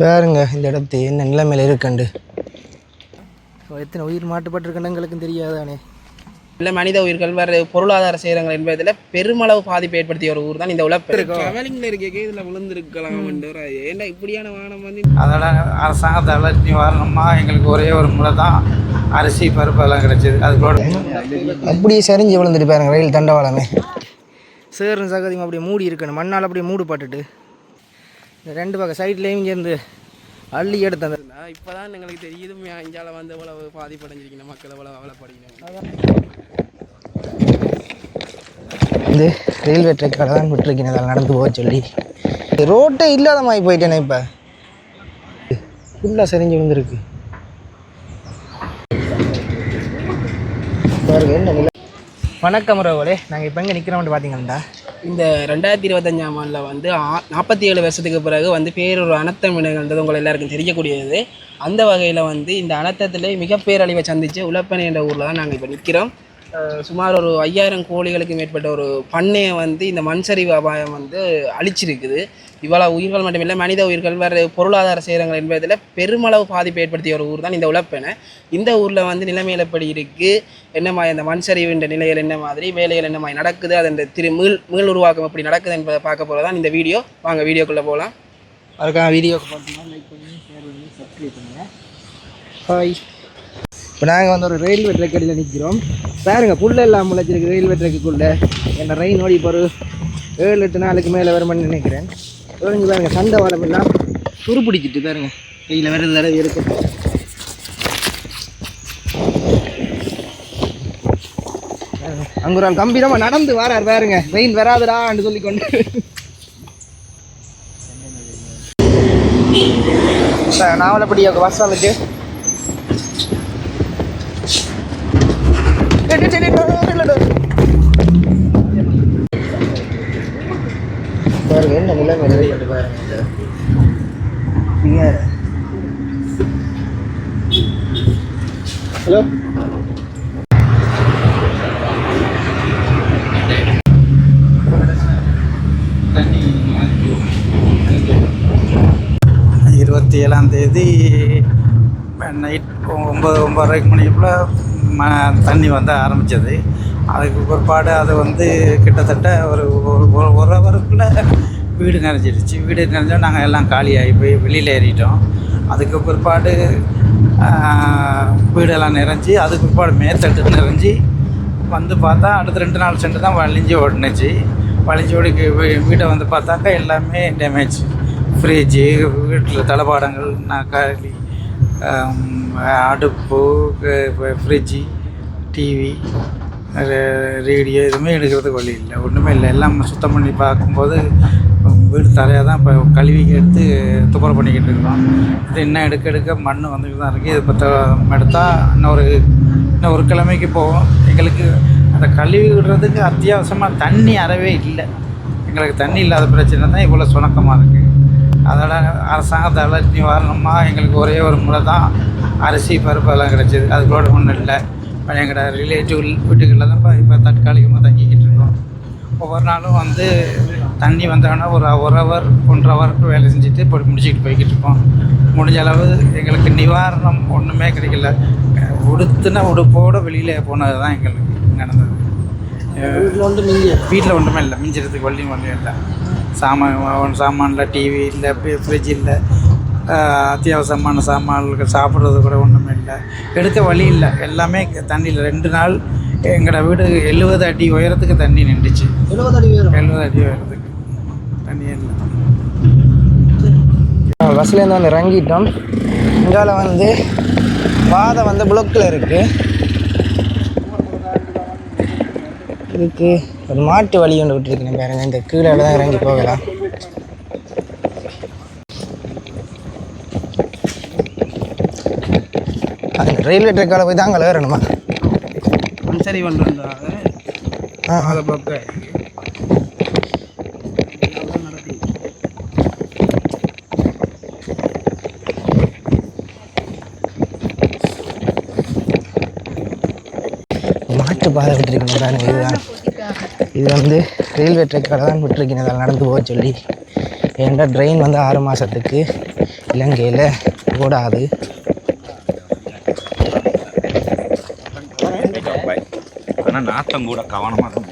பாருங்க இந்த இடத்து என்ன நிலைமையில இருக்குண்டு எத்தனை உயிர் மாட்டுப்பட்டிருக்குன்னு எங்களுக்கும் தெரியாதானே. இல்லை மனித உயிர்கள் வேறு பொருளாதார சேதங்கள் என்பதில் பெருமளவு பாதிப்பு ஏற்படுத்திய ஒரு ஊர் தான் இந்த உலக ட்ராவலிங்கில் இருக்கே. இதில் விழுந்திருக்கலாம் ஏன்னா இப்படியான வாகனம் வந்து அதோட அரசாங்கத்தால் நிவாரணமாக எங்களுக்கு ஒரே ஒரு முறை தான் அரிசி பருப்பு எல்லாம் கிடைச்சிது. அதுக்கூட அப்படியே சரிஞ்சு விழுந்துட்டு பாருங்க ரயில் தண்டவாளமே. சேரும் சகதியும் அப்படியே மூடி இருக்கணும். மண்ணால் அப்படியே மூடு பட்டுட்டு இந்த ரெண்டு பக்கம் சைட்லேயும் இங்கேருந்து அள்ளி எடுத்து அந்த இப்போ தான் எங்களுக்கு தெரியுது இஞ்சால வந்து இவ்வளவு பாதிப்படைஞ்சிருக்கணும் மக்கள் இவ்வளவு அவலப்படுகிறோம் வந்து ரயில்வே ட்ரெக்கால தான் விட்டுருக்கேன் அதில் நடந்து போக சொல்லி. ரோட்டே இல்லாத மாதிரி போயிட்டேனே இப்போ. ஃபுல்லாக சரிஞ்சு விழுந்திருக்கு. பாருங்க என்ன நிலை? வணக்கம் உறவுகளே நாங்கள் இப்போ எங்கே நிற்கிறோம்னு பார்த்தீங்கன்னா இந்த ரெண்டாயிரத்தி இருபத்தஞ்சாம் ஆண்டில் வந்து நாற்பத்தி ஏழு வருஷத்துக்கு பிறகு வந்து பேரொரு அனர்த்தம் என்றது உங்கள் எல்லாருக்கும் தெரியக்கூடியது. அந்த வகையில் வந்து இந்த அனர்த்தத்தில் மிக பேரழிவை சந்தித்து உழப்பனை என்ற ஊரில் தான் நாங்கள் இப்போ நிற்கிறோம். சுமார் ஒரு ஐயாயிரம் கோழிகளுக்கு மேற்பட்ட ஒரு பண்ணையை வந்து இந்த மண்சரிவு அபாயம் வந்து அழிச்சிருக்குது. இவ்வளோ உயிர்கள் மட்டுமில்லை மனித உயிர்கள் வேறு பொருளாதார சேதங்கள் என்பதில் பெருமளவு பாதிப்பை ஏற்படுத்திய ஒரு ஊர் தான் இந்த உழப்பென இந்த ஊரில் வந்து நிலைமையில் எப்படி இருக்குது என்ன மாதிரி அந்த மண்சரிவு சரிவுன்ற நிலையில் என்ன மாதிரி வேலைகள் என்ன மாதிரி நடக்குது? அதன் திரு மீள் மீள் உருவாக்கம் எப்படி நடக்குது என்பதை பார்க்க போகிறது தான் இந்த வீடியோ வாங்க வீடியோக்குள்ளே போகலாம் அதுக்கான வீடியோக்கு பார்த்தீங்கன்னா லைக் பண்ணி ஷேர் பண்ணி சப்ஸ்கிரைப் பண்ணுங்கள் ஹாய் இப்போ நாங்கள் வந்து ஒரு ரயில்வே ட்ரெக் அடியில் நிற்கிறோம் பாருங்க புல்ல எல்லாம் முளைச்சிருக்கு ரயில்வே ட்ரெக்குக்குள்ளே என்ன ரெயின் ஓடி இப்போ ஒரு ஏழு எட்டு நாளுக்கு மேலே வருமானு நினைக்கிறேன். இங்கே பாருங்க சண்டை வளம் எல்லாம் துரு பிடிச்சிட்டு பாருங்க. கையில் வேறு தடவை இருக்கு. அங்கே ஒரு ஆள் கம்பீரமாக நடந்து வரார் பாருங்க. ரெயின் வராதுடான்னு சொல்லி கொண்டு நாவலப்படி பஸ் வந்துட்டு டேய், டேய், டேய், டேய், இல்ல, டேய். பாருங்க என்ன நிலைமை நிலைப்பட்டு பாருங்க ஹலோ இருபத்தி ஏழாம் தேதி நைட் ஒம்பது ஒம்பதரைக்கு மணிக்குள்ள ம தண்ணி வந்து ஆரம்பித்தது அதுக்கு பிற்பாடு அது வந்து கிட்டத்தட்ட ஒரு ஒரு- ஒரு ஒரு ஹவருக்குள்ளே வீடு நிறைஞ்சிடுச்சு. வீடு நிறைஞ்சோம் நாங்கள் எல்லாம் காலியாகி போய் வெளியில் ஏறிட்டோம். அதுக்கு பிற்பாடு வீடெல்லாம் நிறைஞ்சி அதுக்கு பிற்பாடு மேத்தட்டு நிறைஞ்சி வந்து பார்த்தா அடுத்த ரெண்டு நாள் சென்று தான் வலிஞ்சு ஓடினுச்சு. வலிஞ்சு ஓடி வீ- வீட்டை வந்து பார்த்தாக்கா எல்லாமே டேமேஜ் ஃப்ரிட்ஜு வீட்டில் தளபாடங்கள் காலி அடுப்பு ஃப்ரிட்ஜு டிவி ரேடியோ எதுவுமே எடுக்கிறதுக்கு வழி இல்லை. ஒன்றுமே இல்லை. எல்லாம் சுத்தம் பண்ணி பார்க்கும்போது வீடு தரையாக தான் இப்போ கழுவி எடுத்து துப்புரம் பண்ணிக்கிட்டு இருக்கிறோம். இது இன்னும் எடுக்க எடுக்க மண் வந்துட்டு தான் இருக்குது இது பற்ற எடுத்தால் இன்னொரு இன்னும் ஒரு கிழமைக்கு போவோம். எங்களுக்கு அந்த கழுவி விடுறதுக்கு அத்தியாவசியமாக தண்ணி அறவே இல்லை. எங்களுக்கு தண்ணி இல்லாத பிரச்சனை தான் இவ்வளோ சுணக்கமாக இருக்குது அதோட அரசாங்கத்தால் நிவாரணமாக எங்களுக்கு ஒரே ஒரு முறை தான் அரிசி பருப்பு எல்லாம் கிடைச்சிது. அது கூட ஒன்றும் இல்லை. எங்களோட ரிலேட்டிவ் வீட்டுகளில் தான் இப்போ இப்போ தற்காலிகமாக தங்கிக்கிட்டு இருக்கோம். ஒவ்வொரு நாளும் வந்து தண்ணி வந்தோடனே ஒரு ஒரு ஹவர் ஒன்றரை ஹவருக்கு வேலை செஞ்சுட்டு இப்போ முடிச்சுக்கிட்டு போய்கிட்டு இருக்கோம். முடிஞ்ச அளவு எங்களுக்கு நிவாரணம் ஒன்றுமே கிடைக்கல. உடுத்துன உடுப்போடு வெளியில் போனது தான் எங்களுக்கு நடந்தது. வீட்டில் வந்து நீங்கள் வீட்டில் ஒன்றுமே இல்லை. மிஞ்சிறதுக்கு வள்ளியும் ஒன்றும் இல்லை. சாமான் சாமானில் டிவி இல்லை ஃப்ரிட்ஜ் இல்லை அத்தியாவசியமான சாமான்கள் சாப்பிட்றது கூட ஒன்றுமே இல்லை. எடுக்க வழி இல்லை. எல்லாமே தண்ணியில். ரெண்டு நாள் எங்களோட வீடு எழுபது அடி உயரத்துக்கு தண்ணி நின்றுச்சு. எழுபது அடி வேறும் எழுபது அடி உயரத்துக்கு. தண்ணி இல்லை. பஸ்லேருந்து வந்து இறங்கிட்டோம். இங்கால வந்து பாதை வந்து புளக்கில் இருக்குது இதுக்கு ஒரு மாட்டு வழி ஒன்று விட்டுருக்கேன் பாருங்க. இந்த கீழே தான் இறங்கி போகலாம் ரயில்வே ட்ரெக்கால போய் தான் அங்கே ஏறணுமா? சரி பண்ணுறதாக ஆ. அதை பார்க்க. மாட்டு பாதை விட்டுருக்கணும் பாருங்க இதுதான். இது வந்து ரயில்வே ட்ரெக்கால தான் விட்டுருக்கேன் அதில் நடந்து போக சொல்லி. ஏன்டா ட்ரெயின் வந்து ஆறு மாதத்துக்கு இலங்கையில் ஓடாது ஆனால் நாத்தம் கூட கவனமாக தான்.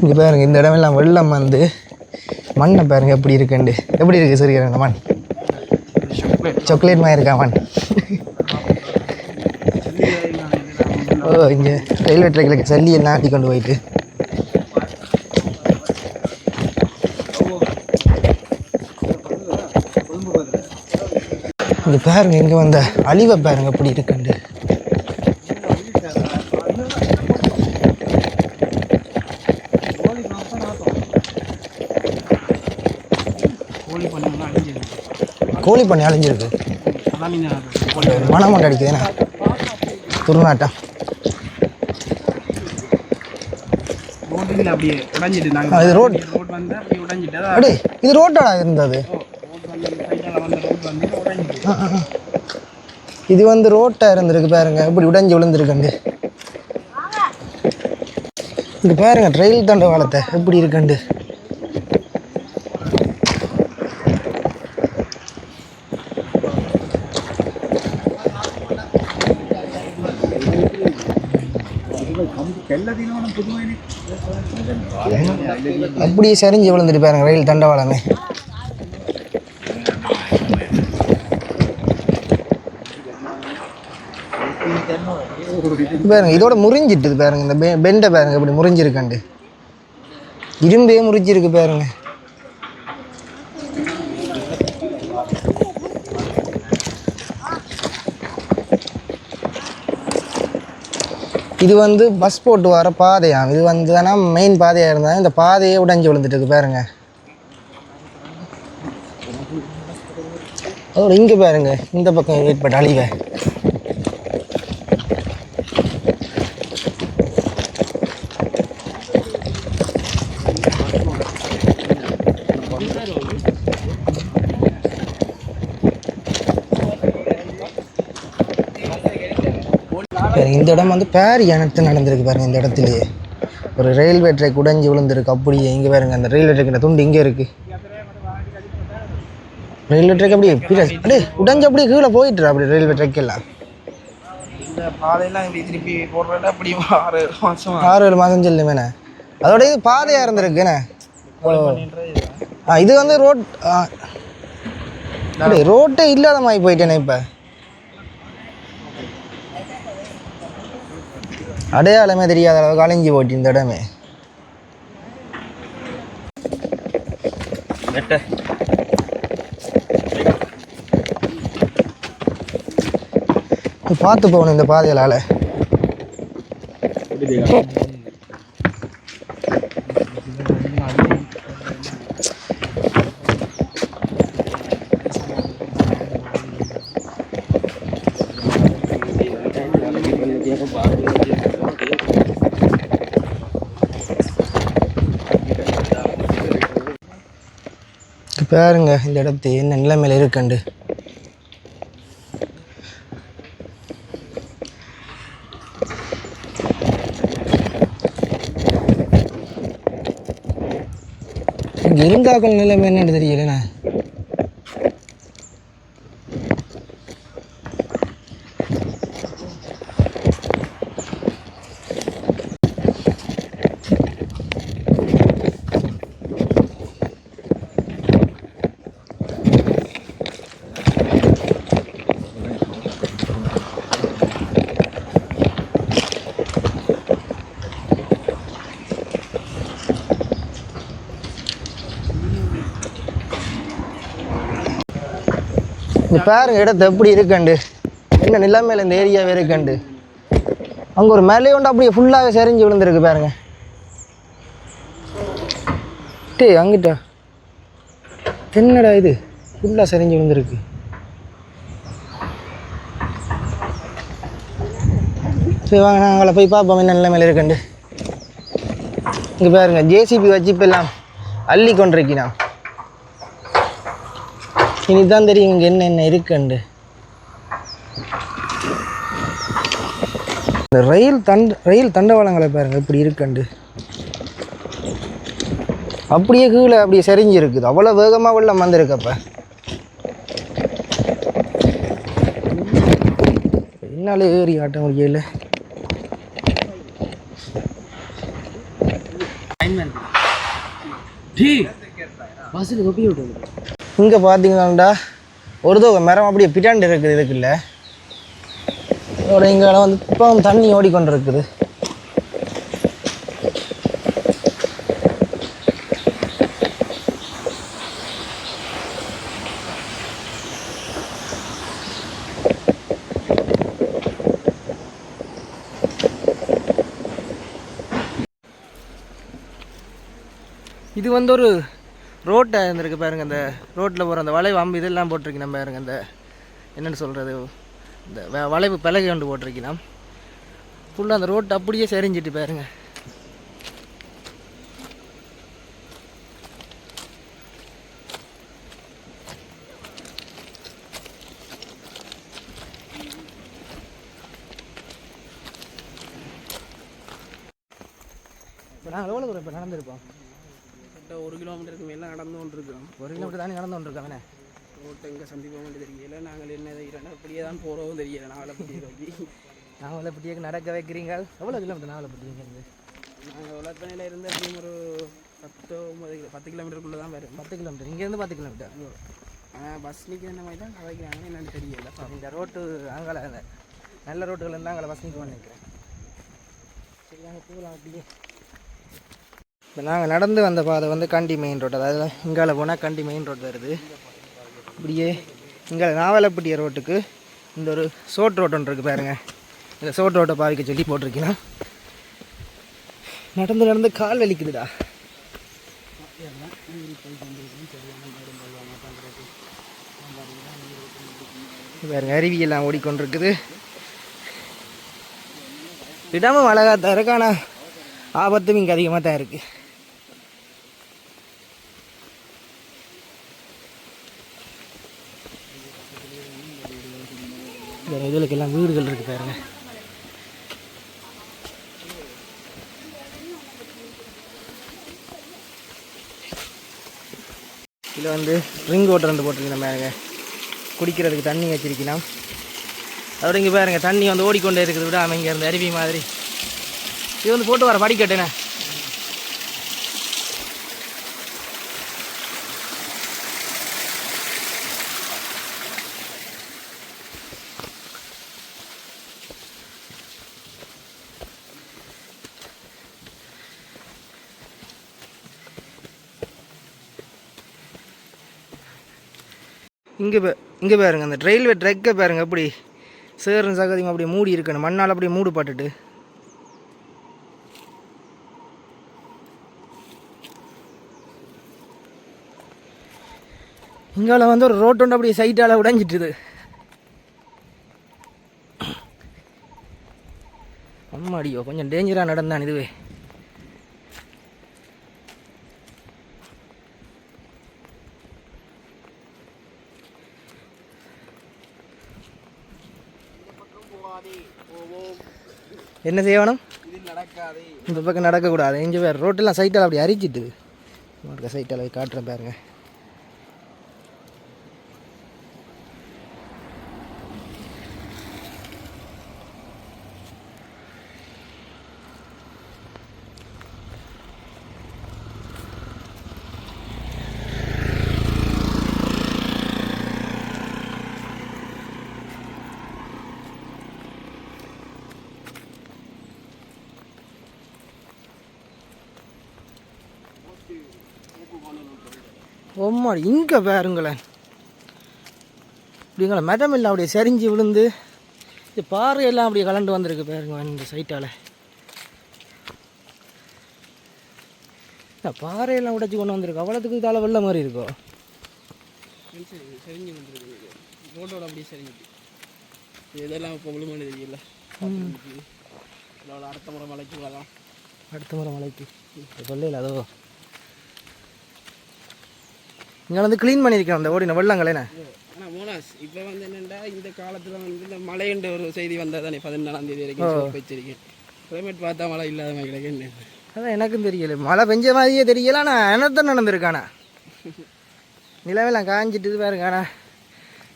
இங்கே பாருங்க இந்த இடமெல்லாம் வெள்ளம் வந்து மண்ணை பாருங்க எப்படி இருக்குண்டு எப்படி இருக்கு சரி இந்த சாக்லேட் மாதிரி இருக்கா மண் ஓ இங்கே ரயில்வே ட்ராக்கில் சல்லி எல்லாம் ஆட்டி கொண்டு போயிட்டு. இங்கே பாருங்க இங்கே வந்த அழிவை பாருங்க எப்படி இருக்குண்டு கோழி பண்ணலாம் அழிஞ்சிருக்கு கோழி பண்ணி அழிஞ்சிருக்கு. அதான் மனம் அடிக்குதுண்ணா துருநாட்டம் இது ரோட். அப்படி இது ரோட்டோட இருந்தது. இது வந்து ரோட்டாக இருந்திருக்கு பாருங்க. இப்படி உடைஞ்சு விழுந்திருக்குண்டு இது பாருங்க ட்ரெயில் தண்டவாளத்தை. எப்படி இருக்குண்டு அப்படியே சரிஞ்சு விழுந்துட்டு பாருங்க ரயில் தண்டவாளமே. பாருங்க இதோட முறிஞ்சிட்டுது பாருங்க இந்த பெண்டை பாருங்க இப்படி முறிஞ்சிருக்காண்டு. இரும்பே முறிஞ்சிருக்கு பாருங்க. இது வந்து பஸ் போட்டு வர பாதையாம். இது வந்து ஆனால் மெயின் பாதையாக இருந்தால் இந்த பாதையே உடைஞ்சு விழுந்துட்டு பாருங்க. அதோட இங்கே பாருங்க. இந்த பக்கம் ஏற்பட்ட அழிவை. பாருங்க, இந்த இடம் வந்து பேர் இனத்து நடந்திருக்கு பாருங்க இந்த இடத்துலயே ஒரு ரயில்வே ட்ராக் உடைஞ்சு விழுந்திருக்கு அப்படியே இங்கே பாருங்க அந்த ரயில்வே ட்ராக் துண்டு இங்கே இருக்கு. ரயில்வே ட்ராக் அப்படியே அப்படியே உடைஞ்சு அப்படியே கீழே போயிட்டுரு அப்படி ரயில்வே ட்ராக் எல்லாம். ஆறு ஏழு மாதம் சொல்லுமேண்ணே அதோட இது பாதையாக இருந்திருக்குண்ணே இது வந்து ரோட் ரோட்டே இல்லாத மாதிரி போயிட்டேனே இப்போ. அடையாளமே தெரியாத அளவுக்கு அழிஞ்சு போட்டு இந்த இடமே. பார்த்து போகணும் இந்த பாதையிலால பாருங்க இந்த இடத்து என்ன நிலைமையில் இருக்குண்டு இங்க இருந்தாக்கள் நிலைமை என்னன்னு தெரியலண்ணே. பாருங்க இடத்த எப்படி இருக்கண்டு என்ன நிலைமையில் இந்த ஏரியாவே இருக்கண்டு அங்கே ஒரு மேலே உண்டு அப்படியே ஃபுல்லாகவே சரிஞ்சு விழுந்துருக்கு பாருங்க. டேய் அங்கிட்டா. என்னடா இது? ஃபுல்லாக சரிஞ்சு விழுந்துருக்கு. சரி வாங்க நாங்கள போய் பார்ப்போம் என்ன நிலைமையில் இருக்கண்டு இங்கே பாருங்க ஜேசிபி வச்சு இப்போ எல்லாம் அள்ளி கொண்டிருக்கிறான். இனிதான் தெரியும் இங்கே என்ன என்ன இருக்குண்டு இந்த ரயில் தண்ட ரயில் தண்டவாளங்களை பாருங்கள் இப்படி இருக்குண்டு அப்படியே கீழே அப்படியே சரிஞ்சு இருக்குது. அவ்வளோ வேகமாக வெள்ளம் வந்திருக்கப்ப என்னாலே ஏறி ஆட்ட முடியல. பஸ்ஸுக்கு கொப்பி விட்டு இங்கே பார்த்தீங்கன்னாண்டா ஒரு தொகை மரம் அப்படியே பிட்டாண்டு இருக்குது இதுக்குல்ல இதோட இங்கே வந்து இப்போ தண்ணி ஓடிக்கொண்டு இருக்குது இது வந்து ஒரு ரோட்டை இருந்திருக்கு பாருங்க அந்த ரோட்டில் போகிற அந்த வளைவு அம்பு இதெல்லாம் போட்டிருக்கணும் பாருங்க அந்த என்னென்னு சொல்கிறது இந்த வ- வளைவு பலகை கொண்டு போட்டிருக்கலாம். ஃபுல்லாக அந்த ரோட்டை அப்படியே சரிஞ்சிட்டு பாருங்கள் இப்போ நாங்கள் எவ்வளோ தூரம் இப்போ நடந்திருப்போம் கிட்ட ஒரு கிலோமீட்டருக்கு இருக்கிறோம் ஒரு கிலோமீட்டர் தானே நடந்து கொண்டிருக்காங்கண்ணே ரோட்டை எங்கே சந்திப்போம் வேண்டிய தெரியல. நாங்கள் என்ன தெரியல அப்படியே தான் போகிறோம் தெரியல. பற்றி நோக்கி. நாவலப்பட்டியாக்கு நடக்க வைக்கிறீங்க எவ்வளோ கிலோமீட்டர் நாவலப்பட்டிங்க நாங்கள் உலகத்தனையில் இருந்து எப்படியும் ஒரு பத்து ஒன்பது கிலோ பத்து கிலோமீட்டருக்குள்ளே தான் வரும். பத்து கிலோமீட்டர். இங்கேருந்து பத்து கிலோமீட்டர். ஆனால் பஸ் நிற்கிற மாதிரி தான் கதைக்கிறாங்க என்னன்னு தெரியல. இந்த ரோட்டு அங்கே நல்ல ரோட்டுகள் இருந்தால் அங்கே பஸ் நிற்க நினைக்கிறேன். சரி நாங்கள் போகலாம் அப்படியே. இப்போ நாங்கள் நடந்து வந்த பாதை வந்து கண்டி மெயின் ரோடு அதாவது இங்கால போனால் கண்டி மெயின் ரோடு வருது. இப்படியே இங்கே நாவலப்பட்டிய ரோட்டுக்கு இந்த ஒரு சோட் ரோட் ஒன்று இருக்குது பாருங்க. இந்த சோட் ரோட்டை பாவிக்க சொல்லி போட்டிருக்கீங்கன்னா நடந்து நடந்து கால் வலிக்குதுடா. பாருங்க அருவியெல்லாம் ஓடிக்கொண்டிருக்குது. விடாமல் அழகாக தான் இருக்கு ஆனால் ஆபத்தும் இங்கே அதிகமாக தான் இருக்குது இந்த இதுகளுக்கெல்லாம் வீடுகள் இருக்குது பாருங்க. இதில் வந்து ரிங் வாட்டர் வந்து போட்டிருக்கணும் பாருங்க. குடிக்கிறதுக்கு தண்ணி வச்சிருக்கலாம் அதோட இங்கே பாருங்கள் தண்ணி வந்து ஓடிக்கொண்டே இருக்கிறது விட இங்கே இருந்த அருவி மாதிரி. இது வந்து போட்டு வர படிக்கட்டுண்ணே. இங்கே இங்கே பாருங்க அந்த ரயில்வே ட்ரெக்கை பாருங்க அப்படி சேரும் சகதியும் அப்படியே மூடி இருக்கணும். மண்ணால் அப்படியே மூடு பாட்டுட்டு. இங்கால வந்து ஒரு ரோட்டு அப்படியே சைட்டால் உடைஞ்சிட்டுது. அம்மாடியோ கொஞ்சம் டேஞ்சராக நடந்தான் இதுவே. என்ன செய்யணும் வேணும்? இந்த பக்கம் நடக்கக்கூடாது. இங்கே வேறு ரோட்டெல்லாம் சைட்டால் அப்படி அரிச்சிட்டு. உங்களுக்கு சைட்டால் போய் காட்டுறேன் பாருங்கள் இங்கே பாருங்களேன். இப்படிங்களா மரம் எல்லாம் அப்படியே சரிஞ்சு விழுந்து இது பாறையெல்லாம் அப்படியே கலண்டு வந்திருக்கு பாருங்க இந்த சைட்டால். பாறையெல்லாம் உடைச்சி கொண்டு வந்திருக்கு. அவ்வளோத்துக்கு இதால் வெள்ள மாதிரி இருக்கும் சரி சரிஞ்சு வந்துருக்கு ரோட்டோட அப்படியே சரிஞ்சுட்டு இதெல்லாம் இப்போ தெரியல அடுத்த முறை மலைக்கு வரலாம் அடுத்த முறை மலைக்கு. சொல்லல அதோ இங்கே வந்து க்ளீன் பண்ணியிருக்கேன் அந்த ஓடின வெள்ளங்களேண்ணே ஆனால் மோனாஸ் இப்போ வந்து என்னென்னா இந்த காலத்தில் வந்து இந்த மழைன்ற ஒரு செய்தி வந்தால் தானே பதினாலாம் தேதி வரைக்கும் வச்சிருக்கேன். கிளைமேட் பார்த்தா மழை இல்லாத மாதிரி கிடக்கு என்ன? அதான் எனக்கும் தெரியல. மழை பெஞ்ச மாதிரியே தெரியல ஆனால் அனர்த்தம் நடந்திருக்கானா நிலவெல்லாம் காஞ்சிட்டு இது பாருங்க ஆனால்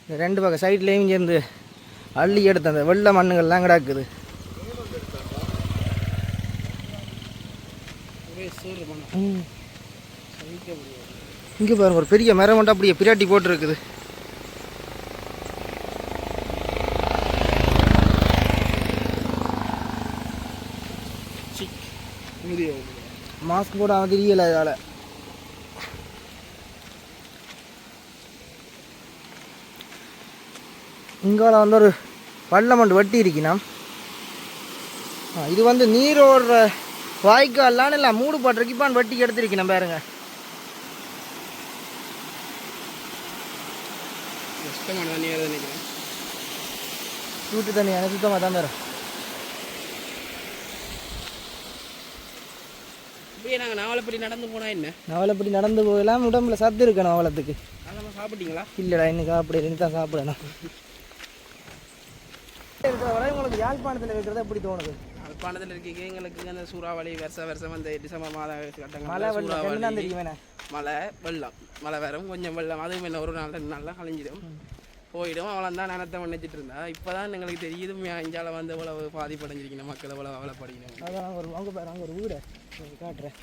இந்த ரெண்டு பக்கம் சைட்லேயும் சேர்ந்து அள்ளி எடுத்த அந்த வெள்ளை மண்ணுகள்லாம் கிடக்குது. ஒரே சூடு முடியாது இங்கே பாருங்க ஒரு பெரிய மரம் மட்டும் அப்படியே பிராட்டி போட்டுருக்குது. மாஸ்க் போடாம தெரியல இதால். இங்கால வந்து ஒரு பள்ளமண்டு வட்டி இருக்கணும் இது வந்து நீரோடுற வாய்க்கால்லாம் இல்லை மூடு பாட்டுருக்கு இப்போ வட்டி எடுத்திருக்கணும் பாருங்க. கஷ்டமான தண்ணி வருது நினைக்கிறேன் சூட்டு தண்ணி எனக்கு சுத்தமாக தான் வரும் இப்படியே நாங்கள் நாவலப்படி நடந்து போனால் என்ன? நவலைப்படி நடந்து போகலாம் உடம்புல சத்து இருக்கணும் அவலத்துக்கு. அதெல்லாம் சாப்பிட்டீங்களா? இல்லைடா இன்னும் சாப்பிட தான் சாப்பிடணும். இருக்கிற வரை உங்களுக்கு யாழ்ப்பாணத்தில் இருக்கிறது எப்படி தோணுது? யாழ்ப்பாணத்தில் இருக்கீங்க எங்களுக்கு அந்த சூறாவளி வருஷம் வருஷம் அந்த டிசம்பர் மாத மழை கட்டங்கள் மழை வெள்ளம் மழை வரும் கொஞ்சம் வெள்ளம் அதுவும் என்ன ஒரு நாள் நாளில் கழிஞ்சிடும். போயிடும். அவளை தான் நினத்த நினைச்சிட்டு இருந்தா. இப்போ தான் எங்களுக்கு தெரியுது இஞ்சால வந்து இவ்வளவு பாதிப்படைஞ்சிருக்கணும் மக்கள் இவ்வளவு அவலப்படிக்கணும் அதான் ஒரு அங்கே பாரு அங்கே ஒரு வீடை. காட்டுறேன்.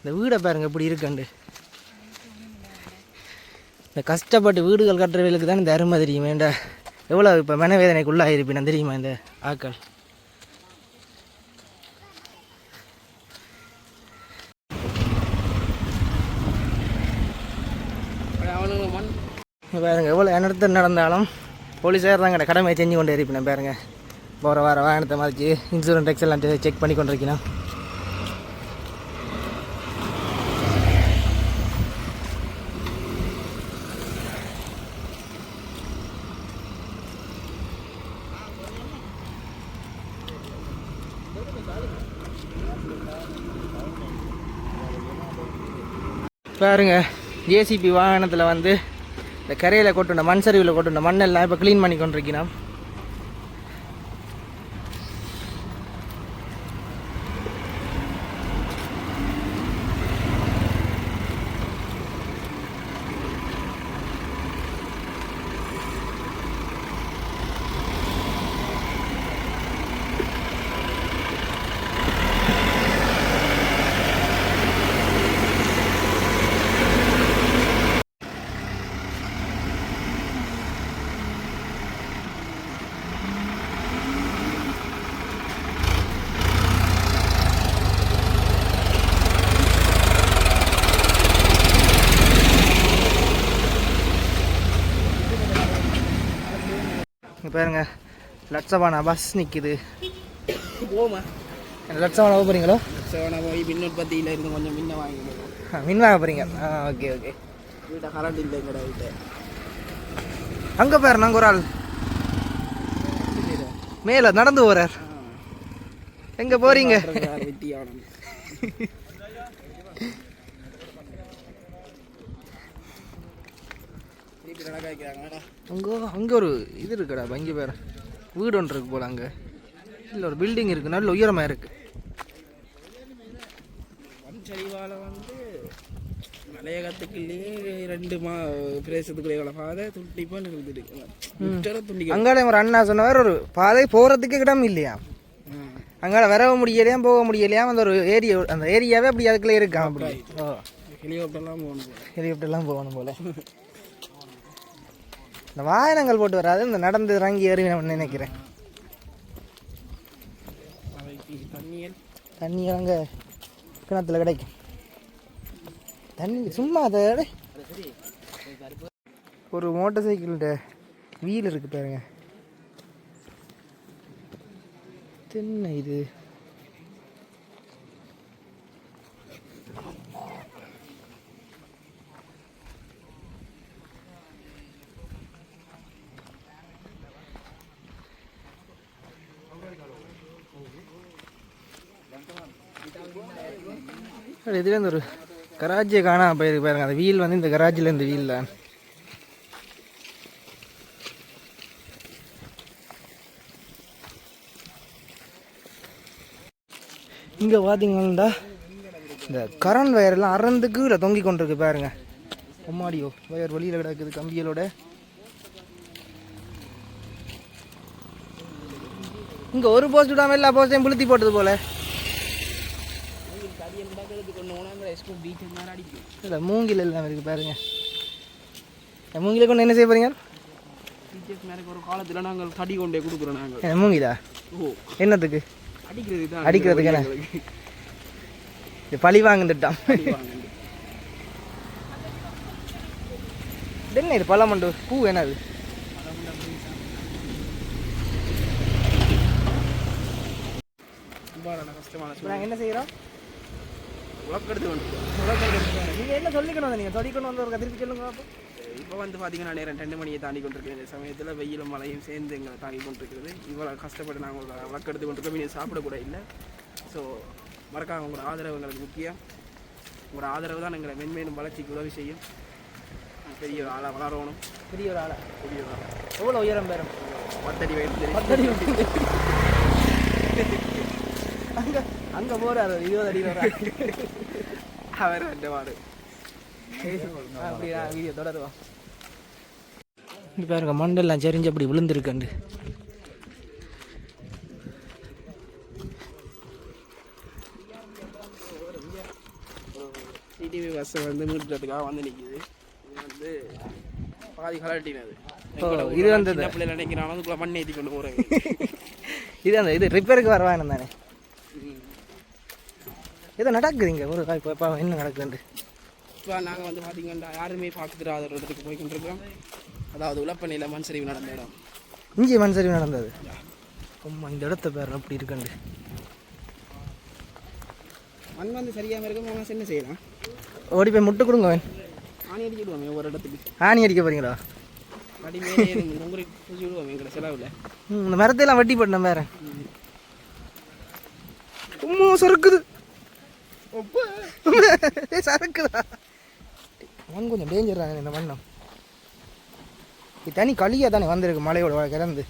இந்த வீடை பாருங்க எப்படி இருக்குண்டு. இந்த கஷ்டப்பட்டு வீடுகள் கட்டுறவர்களுக்கு தான் இந்த அருமை தெரியும் வேண்ட எவ்வளோ இப்போ மனவேதனைக்குள்ளாக இருப்பினா தெரியுமா இந்த ஆக்கள் அவனுங்க மண் பாருங்கள் எவ்வளோ அனர்த்தம் நடந்தாலும் போலீஸார் தான் கடமையை செஞ்சு கொண்டு இருப்பினேன் பாருங்க. போகிற வார வாகனத்தை மாதிரி இன்சூரன்ஸ் டெக்ஸ் எல்லாம் செக் பண்ணி கொண்டிருக்கணும். பாருங்க ஜேசிபி வாகனத்தில் வந்து இந்த கரையில் கொட்டுன மண் சரிவில் கொட்டுன மண்ணெல்லாம் இப்போ க்ளீன் பண்ணி கொண்டிருக்கிறோம் இங்கே பாருங்க லட்சவானா பஸ் நிற்குது போமா லட்சவானா போக போகிறீங்களோ சேவனா போய் மின் உற்பத்தியில் இருந்து கொஞ்சம் மின்ன வாங்கிக்கணும் மின் வாங்க போகிறீங்க ஆ ஓகே ஓகே வீட்டை கரண்ட் இல்லை எங்கட வீட்டை அங்கே பாரு நாங்கள் ஒரு ஆள். மேலே நடந்து போகிறார் எங்கே போகிறீங்க அங்கே அங்கே ஒரு இது இருக்குடா அங்கே பேர். வீடு ஒன்று இருக்கு போல அங்கே. இல்லை ஒரு பில்டிங் இருக்குது நல்ல உயரமாக இருக்குது சரிவால் வந்து மலையகத்துக்குள்ளேயே ரெண்டு மா பிரதேசத்துக்குள்ளே இவ்வளோ பாதை அங்காலே ஒரு அண்ணா சொன்னவர் ஒரு பாதை போகிறதுக்கு இடம் இல்லையா? அங்கால வரவும் முடியலையாம் போக முடியலையாம் அந்த ஒரு ஏரியா அந்த ஏரியாவே அப்படி அதுக்குள்ளே இருக்கான் அப்படி. ஹெலிகாப்டர்லாம் போகணும் ஹெலிகாப்டர்லாம் போகணும் போல. இந்த வாகனங்கள் போட்டு வராது இந்த நடந்து இறங்கி ஏறி நான் நினைக்கிறேன். தண்ணி அங்கே கிணத்துல கிடைக்கும். தண்ணி சும்மா அதை ஒரு மோட்டர் சைக்கிள்கிட்ட வீல் இருக்கு பாருங்க. இது. சார் இதுவே இந்த ஒரு கராஜியை காணா போயிருக்கு பாருங்க. அந்த வீல் வந்து இந்த கராஜில் இந்த வீலில். இங்கே பார்த்தீங்கன்னா இந்த கரண்ட் வயர்லாம் அறந்துக்கு இல்லை தொங்கி கொண்டிருக்கு பாருங்க. பொம்மாடியோ வயர் வெளியில் கிடக்குது கம்பிகளோட. இங்கே ஒரு போஸ்ட் விடாமல் எல்லா போஸ்ட்டையும் புளுத்தி போட்டது போல். இல்லை மூங்கில் எல்லாம் இருக்குது பாருங்க. மூங்கில கொண்டு என்ன செய்ய மேலே ஒரு காலத்தில் நாங்கள் தடி கொண்டே கொடுக்குறோம் நாங்கள். மூங்கிலா? ஓ. என்னத்துக்கு? அடிக்கிறதுக்கு இது பழி வாங்கிட்டான் என்ன இது பழமண்டு? பூ என்னது நாங்கள் என்ன செய்கிறோம் உலக்கெடுத்து வந்து நீங்கள் என்ன சொல்லிக்கணும் நீங்கள் சொல்லிக்கணும் வந்து திருப்பி சொல்லுங்க அப்போ இப்போ வந்து பார்த்தீங்கன்னா நேரம் ரெண்டு மணியை தாண்டி கொண்டிருக்கிற இந்த சமயத்தில் வெயிலும் மழையும் சேர்ந்து எங்களை தாங்கி கொண்டிருக்கிறது இவ்வளோ கஷ்டப்பட்டு நாங்கள் வழக்கெடுத்து கொண்டிருக்கோம். இனி சாப்பிடக்கூட இல்லை. ஸோ மறக்காம உங்களோட ஆதரவு எங்களுக்கு முக்கியம். உங்களோட ஆதரவு தான் எங்களை மென்மேலும் வளர்ச்சிக்கு உதவி செய்யும். பெரிய ஒரு ஆளாக வளரணும். பெரிய ஒரு ஆளா? பெரிய ஒரு ஆளா. எவ்வளோ உயரம் பேரும்? பத்தடி வயசு பத்தடி அங்கே அங்கே போகிறாரு இருபது அடி வர அவர் ரெண்டு மாடு. அப்படியா வீடியோ தொடருவா இது பாருங்க மண்டெல்லாம் செறிஞ்சு அப்படி விழுந்திருக்கண்டு. சிடிவி பஸ்ஸை வந்து மீட்டுறதுக்காக வந்து நிற்கிது இது வந்து பாதி கலட்டினது. இது வந்தது. சின்ன பிள்ளைல நினைக்கிறான் அதுக்குள்ள மண் ஏற்றி கொண்டு போகிறேன் இது அந்த இது ரிப்பேருக்கு வரவானு தானே? ஏதோ நடக்குதுங்க. ஒரு காய் பாப்பா என்ன நடக்குதுண்டு இப்போ நாங்கள் வந்து பார்த்தீங்கன்னா யாருமே பார்த்துட்டு ஒரு இடத்துக்கு போய் கொண்டிருக்கிறோம் அதாவது உழப்பண்ணையில் மண் சரிவு நடந்த இடம். இங்கே மண் சரிவு நடந்தது. அம்மா இந்த இடத்த பேர் அப்படி இருக்கண்டு. மண் வந்து சரியாக இருக்கும் போனால் என்ன செய்யலாம். ஓடி போய் முட்டை கொடுங்க ஆணி அடிச்சுடுவோமே ஒவ்வொரு இடத்துக்கு. ஆணி அடிக்க ம், இந்த மரத்தையெல்லாம் வெட்டி போட்டேன் வேற உம்மா சறுக்குது ஏய், சறுக்குதா மண் கொஞ்சம் டேஞ்சர் தானே இந்த மண்ணம் இது தனி களியாக தானே வந்திருக்கு மலையோட கிடந்து.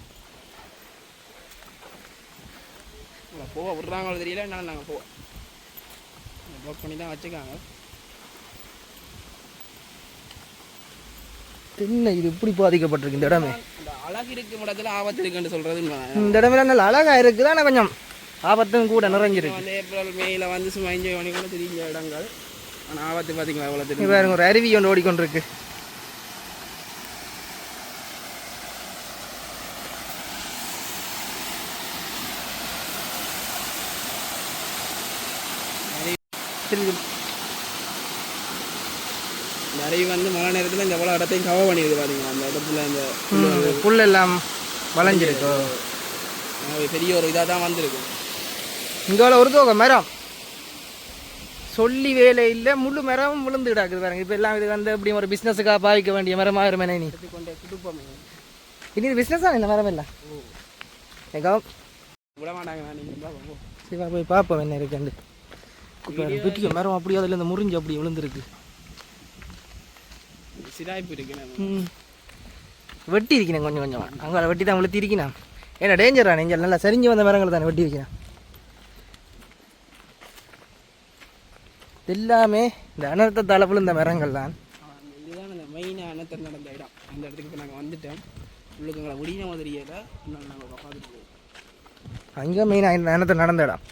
போக விட்றாங்களோ தெரியல என்னால் நாங்கள் போவோம். ப்ளாக் பண்ணி தான் வச்சுருக்காங்க என்ன இது இப்படி பாதிக்கப்பட்டிருக்கு இந்த இடமே. இந்த அழகு இருக்கும் இடத்துல ஆபத்து இருக்குன்னு சொல்கிறது இந்த இடமெல்லாம் நல்ல அழகா இருக்குது ஆனால் கொஞ்சம். ஆபத்தும் கூட நிறைஞ்சிருக்கு. ஏப்ரல் மேல வந்து சும்மா என்ஜாய் பண்ணி கூட தெரிஞ்ச இடங்கள். ஆனால் ஆபத்து பார்த்தீங்களா இங்க தெரியும்? பாருங்க ஒரு அருவி ஒன்று ஓடிக்கொண்டிருக்கு. அருவி வந்து மழை நேரத்தில் இந்த எவ்வளோ இடத்தையும் கவர் பண்ணியிருக்கு பார்த்தீங்களா அந்த இடத்துல இந்த புல் எல்லாம் வளைஞ்சிருக்கு. பெரிய ஒரு இதாக தான் வந்திருக்கு. இங்கே ஒரு தோக மரம். சொல்லி வேலை இல்லை முள்ளு மரம் விழுந்து கிடக்குது பாருங்க. இப்போ எல்லாம் இது வந்து அப்படி ஒரு பிஸ்னஸுக்காக பாவிக்க வேண்டிய மரமாக இருமே நீ? இனி இது பிஸ்னஸ் தான் இந்த மரம் இல்லை? ஏகா. விட மாட்டாங்க நான் நீங்கள் போ சிவா போய் பார்ப்போம் என்ன இருக்குண்டு பெட்டிய மரம் அப்படியே அதில் இந்த முறிஞ்சு அப்படி விழுந்திருக்கு. வெட்டி இருக்கிறேன் கொஞ்சம் கொஞ்சம். அங்கே வெட்டி தான் விழுத்தி இருக்கிறேன் ஏன்னா டேஞ்சரா நெஞ்சல் நல்லா சரிஞ்சு வந்த மரங்கள் தானே வெட்டி இருக்கிறேன் எல்லாமே இந்த அனர்த்தத்தால் விழுந்த மரங்கள் தான். இதுதான் அந்த மெயினாக அனத்தர் நடந்த இடம். அந்த இடத்துக்கு இப்போ நாங்கள் வந்துட்டோம். உள்ளுக்கு எங்களை முடிய மாதிரியே இன்னும் நாங்கள் பார்த்துட்டு அங்கே மெயினாக இந்த அனத்தை நடந்த இடம்.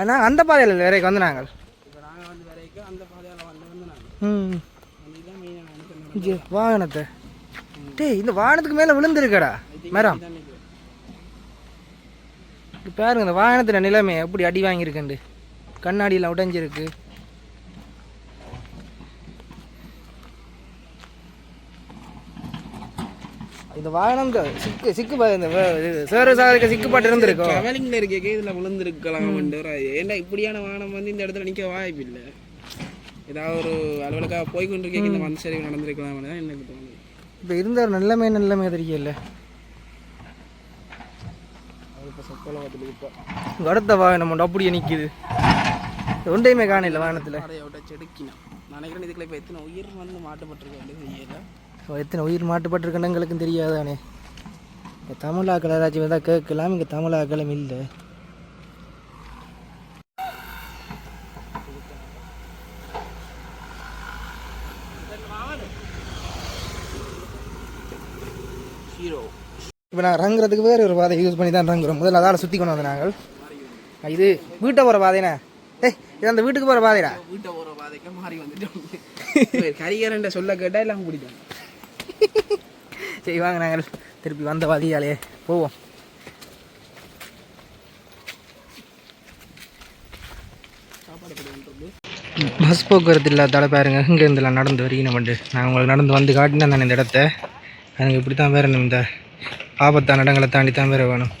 ஆனால் அந்த பாதையில் வேறைக்கு வந்து நாங்கள் இப்போ நாங்கள் வந்து வரைக்கும் அந்த பாதையால் வந்து வந்து நாங்கள் ம் வாகனத்தை. டேய் இந்த வாகனத்துக்கு மேலே விழுந்திருக்கடா மரம். பாருங்க இந்த வாகனத்தின் நிலைமை எப்படி அடி வாங்கியிருக்குண்டு கண்ணாடியெல்லாம் உடைஞ்சிருக்கு. இந்த வாகனம் சிக்கு சிக்கு பா- இந்த வே- இது சேர சாகரிக்க சிக்குப்பாட்டு இருந்திருக்கும் ட்ராவலிங்கில் இருக்கே இதில் விழுந்திருக்கலாம் ஏன்டா இப்படியான வாகனம் வந்து இந்த இடத்துல நிற்க வாய்ப்பு இல்லை. ஏதாவது ஒரு அலுவலக்காக போய் கொண்டிருக்கே இந்த சரிவு நடந்திருக்கலாம் தான் எனக்கு தோணுது? இப்போ இருந்த ஒரு நிலைமை நிலைமை தெரியல அடுத்த வாகனம் அப்படியே நிற்கிது ஒன்றையுமே காணல வானத்தில் செடுக்கினான் நினைக்கிறேன் இதுக்குள்ள இப்போ எத்தனை உயிர் வந்து மாட்டுப்பட்டிருக்கு எத்தனை உயிர் மாட்டுப்பட்டிருக்குன்னு எங்களுக்கும் தெரியாதானே. தமிழாக்கள் யாராச்சும் வந்தால் கேட்கலாம் இங்கே தமிழாக்களும் இல்லை. இப்போ நான் ரங்குறதுக்கு வேறு ஒரு பாதையை யூஸ் பண்ணி தான் ரங்குறோம். முதல்ல அதால் சுற்றி கொண்டு வந்த நாங்கள். இது வீட்டை போகிற பாதைண்ணே ஏய் இது அந்த வீட்டுக்கு போகிற பாதைடா. வீட்டை போகிற பாதைக்கு மாறி வந்துட்டோம். கரிகரண்ட சொல்ல கேட்டால் எல்லாம் பிடிக்கும் சரி வாங்க நாங்கள் திருப்பி வந்த பாதையாலே போவோம். பஸ் போக்குவரத்து இல்லாதால பாருங்க இங்கேருந்துலாம் நடந்து வரீங்க வந்து நான் உங்களுக்கு நடந்து வந்து காட்டினேன் தானே இந்த இடத்த. எனக்கு இப்படி தான் வேற இந்த ஆபத்தான இடங்களை தாண்டி தான் வேற வேணும்.